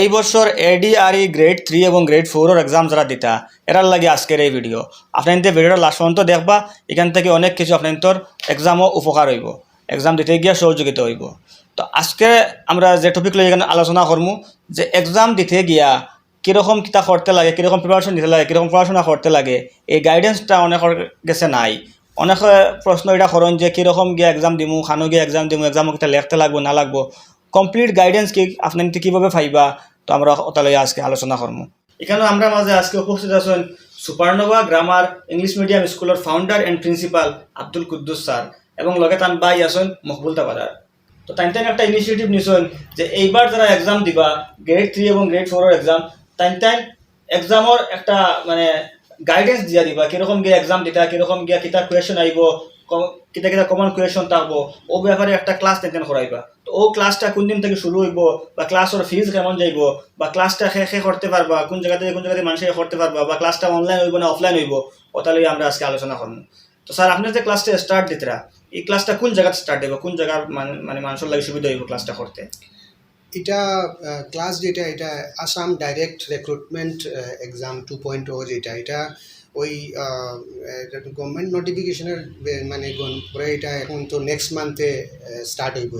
এই বছর ADRE grade three এবং গ্রেড ফোরের এক্সাম যারা দিতা, এরার লাগে আজকের এই ভিডিও আপনার ভিডিওটা লাস্ট পর্যন্ত দেখবা, এখান থেকে অনেক কিছু আপনার এক্সামও উপকার হইব। এক্সাম দিতে গিয়া সহযোগিতা হইব। তো আজকে আমরা যে টপিক লই এখানে আলোচনা করমু, যে এক্সাম দিতে গিয়া কীরকম কিতা করতে লাগে, কীরকম প্রিপারেশন দিতে লাগে, কীরকম পড়াশোনা করতে লাগে, এই গাইডেন্সটা অনেকের গেছে নাই। অনেকে প্রশ্ন এটা করেন যে কীরকম গিয়ে এক্সাম দিমু, খানো গিয়ে এক্সাম দিমু এক্সামও কিতা লিখতে লাগবো না লাগবো কমপ্লিট গাইডেন্স কি, আপনার কীভাবে পাইবা? তো আমরা ওটা আজকে আলোচনা করব এখানে আমরা মাঝে আজকে উপস্থিত আছেন সুপারনোভা গ্রামার ইংলিশ মিডিয়াম স্কুলের founder and principal Abdul Kuddus sir এবং লগে তান বাই আছেন মকবুল তাবাদার। তো তাই তাই একটা ইনিশিয়েটিভ নিছেন যে এইবার যারা এক্সাম দিবা গ্রেড থ্রি এবং গ্রেড ফোরের এক্সাম তাই তাই এক্সামর একটা মানে গাইডেন্স দিয়া দিবা, কীরকম গিয়ে এক্সাম দিতা, কীরকম গিয়া কিতা কুয়েশন আইব কিতা কিতা কমন কুয়েশন থাকব ও ব্যাপারে একটা ক্লাস টেন করাইবা তো ও ক্লাসটা কোন দিন থেকে শুরু হইব, বা ক্লাসের ফিজ কেমন যাইব, বা ক্লাসটা শেষ শেষ করতে পারবা কোন জায়গা থেকে কোন জায়গা থেকে মানুষের করতে পারবা বা ক্লাসটা অনলাইন হইব না অফলাইন হইব ওটা লইয়া আমরা আজকে আলোচনা করব তো স্যার আপনি যে ক্লাসটা স্টার্ট দিতরা, এই ক্লাসটা কোন জায়গায় স্টার্ট হইব কোন জায়গার মানে মানুষের লাগে সুবিধা হইব ক্লাসটা করতে এটা ক্লাস যেটা এটা Assam direct recruitment exam two point o যেটা এটা ওই গভর্নমেন্ট নোটিফিকেশনের মানে পরে এটা এখন তো নেক্সট মান্থে স্টার্ট হইব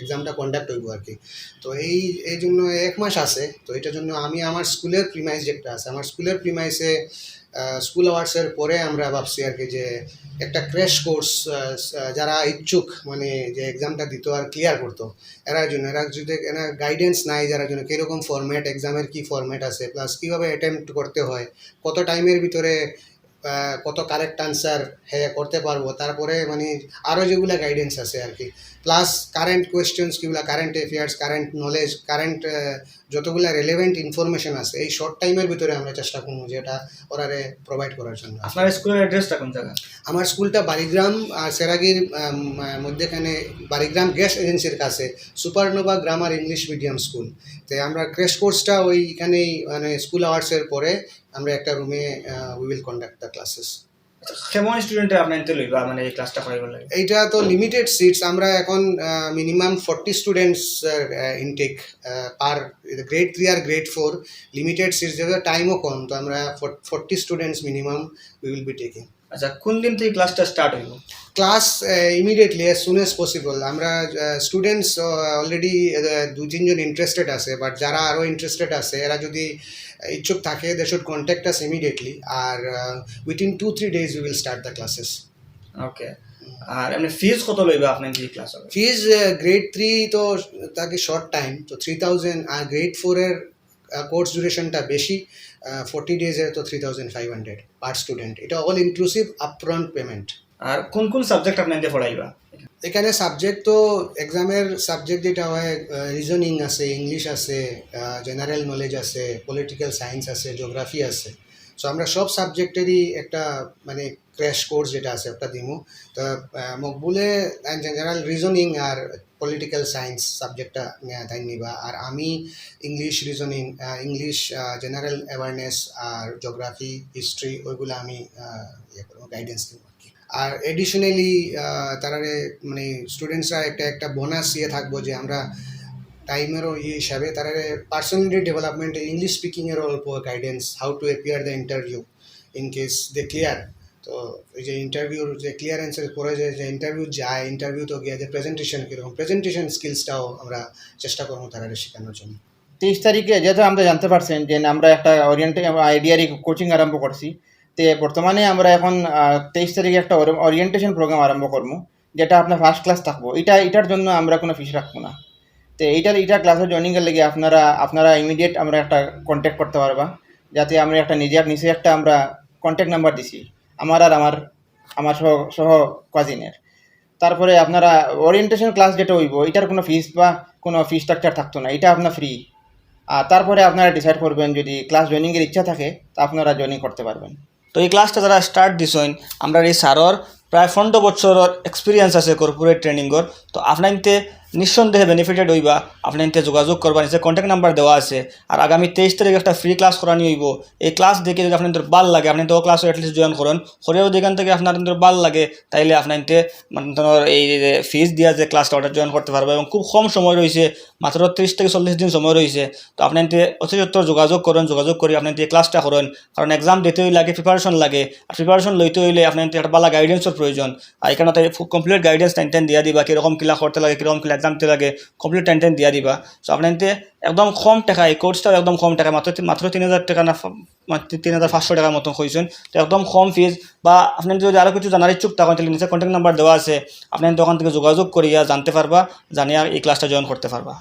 এক্সামটা কন্ডাক্ট হইব আর কি। তো এই এই জন্য এক মাস আছে, তো এটার জন্য আমি আমার স্কুলের প্রিমাইস যেটা আছে, আমার স্কুলের প্রিমাইসে স্কুল আওয়ার্সের পরে আমরা ভাবছি আর কি যে একটা ক্র্যাশ কোর্স যারা ইচ্ছুক মানে যে এক্সামটা দিত আর ক্লিয়ার করতো এরার জন্য, এরা যদি, এরা গাইডেন্স নাই, যারা জন্য কীরকম ফরম্যাট এক্সামের কী ফরম্যাট আছে প্লাস কীভাবে অ্যাটেম্প্ট করতে হয়, কত টাইমের ভিতরে কত কারেক্ট আনসার হ্যাঁ করতে পারব, তারপরে মানে আরও যেগুলো গাইডেন্স আছে আর কি। Plus current questions কিগুলা current affairs current knowledge current যতগুলো রেলেভেন্ট ইনফরমেশন আছে এই শর্ট টাইমের ভিতরে আমরা চেষ্টা করব যে এটা ওরারে প্রোভাইড করার জন্য। আপনার স্কুলের অ্যাড্রেসটা কোন জায়গা আমার স্কুলটা বারিগ্রাম আর সেরাগির মধ্যেখানে বারিগ্রাম গ্যাস এজেন্সির কাছে supernova grammar English medium school তো আমরা ক্রেশ কোর্সটা ওইখানেই মানে স্কুল আওয়ার্সের পরে আমরা একটা রুমে we will conduct the classes কেমন স্টুডেন্টে আপনার নিতে লইবা মানে এই ক্লাসটা করাইবার লাগে? এইটা তো লিমিটেড সিটস আমরা এখন minimum forty students intake per grade three আর গ্রেড ফোর লিমিটেড সিটস যেহেতু টাইমও কম, তো আমরা forty students minimum we will be taking আচ্ছা কোন দিন থেকে ক্লাসটা স্টার্ট হইব class immediately as soon as possible আমরা স্টুডেন্টস অলরেডি দু তিনজন ইন্টারেস্টেড আছে বাট যারা আরও ইন্টারেস্টেড আছে এরা যদি ইচ্ছুক থাকে they should contact us immediately R within two three days we will start the classes okay আর এমনি ফিজ কত লইবা আপনার কি ক্লাস হবে? ফিজ গ্রেড থ্রি তো তাকে শর্ট টাইম তো থ্রি থাউজেন্ড আর গ্রেড ফোরের কোর্স ডিউরেশনটা বেশি ফোর্টি ডেজের তো three thousand five hundred per student এটা অল ইনক্লুসিভ আপফ্রন্ট পেমেন্ট আর কোন কোন সাবজেক্ট আপনার পড়াইবা? এখানে সাবজেক্ট তো এক্সামের সাবজেক্ট যেটা হয় রিজনিং আছে ইংলিশ আছে জেনারেল নলেজ আছে পলিটিক্যাল সায়েন্স আছে জিওগ্রাফি আছে। সো আমরা সব সাবজেক্টেরই একটা মানে ক্র্যাশ কোর্স যেটা আছে একটা দিমু তো মকবুলে জেনারেল রিজনিং আর পলিটিক্যাল সায়েন্স সাবজেক্টটা তাই নিবা। আর আমি English reasoning English general awareness আর জিওগ্রাফি হিস্ট্রি ওইগুলো আমি ইয়ে করব গাইডেন্স দিব আর এডিশনালি তারারে মানে স্টুডেন্টসরা একটা একটা বোনাস ইয়ে থাকব যে আমরা টাইমেরও ইয়ে হিসাবে তারা পার্সোনালিটি ডেভেলপমেন্ট ইংলিশ স্পিকিংয়েরও অল্প guidance how to appear the interview in case they clear তো এই যে ইন্টারভিউর যে ক্লিয়ারেন্সের পরে যে যে ইন্টারভিউ যায় ইন্টারভিউ তো গিয়ে যে প্রেজেন্টেশন কীরকম প্রেজেন্টেশন স্কিলসটাও আমরা চেষ্টা করব তারা শেখানোর জন্য। তেইশ তারিখে যেহেতু আমরা জানতে পারছেন যে আমরা একটা ওরিয়েন্টে আইডিয়ারি কোচিং আরম্ভ করছি, তে বর্তমানে আমরা এখন তেইশ তারিখে একটা ওরিয়েন্টেশন প্রোগ্রাম আরম্ভ করব, যেটা আপনার ফার্স্ট ক্লাস থাকব। এটা, এটার জন্য আমরা কোনো ফিস রাখব না। তো এইটার এইটা ক্লাসে জয়েনিংয়ের লেগে আপনারা আপনারা ইমিডিয়েট আমরা একটা কন্ট্যাক্ট করতে পারবা, যাতে আমরা একটা নিজের নিচে একটা আমরা কন্ট্যাক্ট নাম্বার দিছি। আমার আর আমার আমার সহ সহ কাজিনের তারপরে আপনারা ওরিয়েন্টেশন ক্লাস যেটা হইব, এটার কোনো ফিস বা কোনো ফি স্ট্রাকচার থাকতো না, এটা আপনার ফ্রি আর তারপরে আপনারা ডিসাইড করবেন, যদি ক্লাস জয়েনিংয়ের ইচ্ছা থাকে, তা আপনারা জয়েনিং করতে পারবেন। তো এই ক্লাসটা যারা স্টার্ট দিছেন, আমরা এই সারর প্রায় পনেরো বছরের এক্সপিরিয়েন্স আছে কর্পোরেট ট্রেনিংর তো আপনাইতে নিঃসন্দেহে বেনিফিটেড হইবা। আপনি এতে যোগাযোগ করবা, নিচে কন্ট্যাক্ট নাম্বার দেওয়া আছে। আর আগামী তেইশ তারিখে একটা ফ্রি ক্লাস করানি হইব। এই ক্লাস দেখে যদি আপনাদের ভালো লাগে, আপনি তো ক্লাসও এটলিস্ট জয়েন করেন। করেও যেখান থেকে আপনার ভালো লাগে, তাইলে আপনার মানে এই ফিস দিয়া যে ক্লাসটা ওটা জয়েন করতে পারবে এবং খুব কম সময় রয়েছে, মাত্র ত্রিশ থেকে চল্লিশ দিন সময় রয়েছে। তো আপনি এতে অতি সত্তর যোগাযোগ করেন, যোগাযোগ করে আপনি এই ক্লাসটা করেন। কারণ এক্সাম দিতে হইলে আগে প্রিপারেশন লাগে। আর প্রিপারেশন লইতে হইলে আপনার একটা ভালো গাইডেন্সের প্রয়োজন। আর এখানে তাই কমপ্লিট গাইডেন্স টাইন টাইন দিয়া দিবা, কীরকম কিলা করতে লাগে, কীরকম কিলা এক্সাম লাগে কমপ্লিট টেন টেন দিয়া দিবা। সো আপনি এতে একদম কম টাকা, এই কোর্সটাও একদম কম টাকা মাত্র মাত্র তিন হাজার টাকা না তিন হাজার পাঁচশো টাকার মতন হয়েছেন তো একদম কম ফিজ বা আপনি যদি আরও কিছু জানার ইচ্ছুক তখন তাহলে নিচে কন্ট্যাক্ট নাম্বার দেওয়া আছে। আপনি দোকান থেকে যোগাযোগ করিয়া জানতে পারবা জানিয়া এই ক্লাসটা জয়েন করতে পারবা